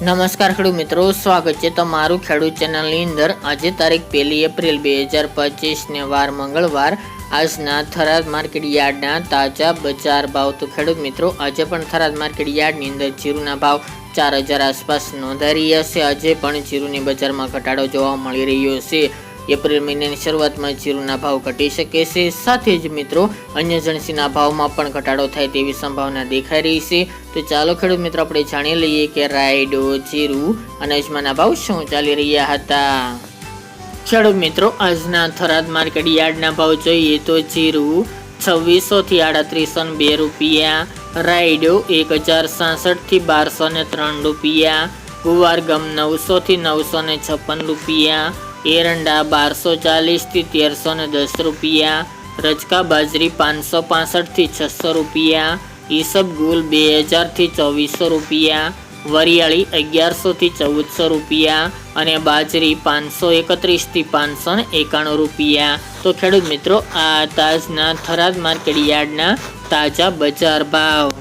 નમસ્કાર ખેડૂત મિત્રો, સ્વાગત છે તમારું ખેડૂત ચેનલની અંદર. આજે તારીખ પહેલી એપ્રિલ બે હજાર પચીસને વાર મંગળવાર. આજના થરાદ માર્કેટ યાર્ડના તાજા બજાર ભાવ. તો ખેડૂત મિત્રો, આજે પણ થરાદ માર્કેટ યાર્ડની અંદર જીરુના ભાવ ચાર હજાર આસપાસ નોંધાઈ રહ્યા છે. આજે પણ જીરુની બજારમાં ઘટાડો જોવા મળી રહ્યો છે. એપ્રિલ મહિનાની શરૂઆતમાં જીરુના ભાવ ઘટી શકે છે. સાથે જ મિત્રો, અન્ય જણસીના ભાવમાં પણ ઘટાડો થાય તેવી સંભાવના દેખાઈ રહી છે. તો ચાલો ખેડૂત મિત્રો, આપણે જાણી લઈએ કે રાયડો, જીરું અને અજમાના ભાવ શું ચાલી રહ્યા હતા. ખેડૂત મિત્રો, આજના થરાદ માર્કેટ યાર્ડના ભાવ જોઈએ તો જીરું છવ્વીસો થી આડત્રીસો બે રૂપિયા, રાયડો એક હજાર સાસઠથી બારસો ને ત્રણ રૂપિયા, ગુવાર ગમ નવસો થી નવસો ને છપ્પન રૂપિયા એરંડા બારસો ચાલીસથી તેરસો ને દસ રૂપિયા રચકા બાજરી પાંચસો પાસઠથી છસો રૂપિયા ઈસબગુલ બે હજારથી ચોવીસો રૂપિયા, વરિયાળી અગિયારસોથી ચૌદસો રૂપિયા અને બાજરી પાંચસો એકત્રીસથી પાંચસો ને એકાણું રૂપિયા. તો ખેડૂત મિત્રો, આ તાજના થરાદ માર્કેટ યાર્ડના તાજા બજાર ભાવ.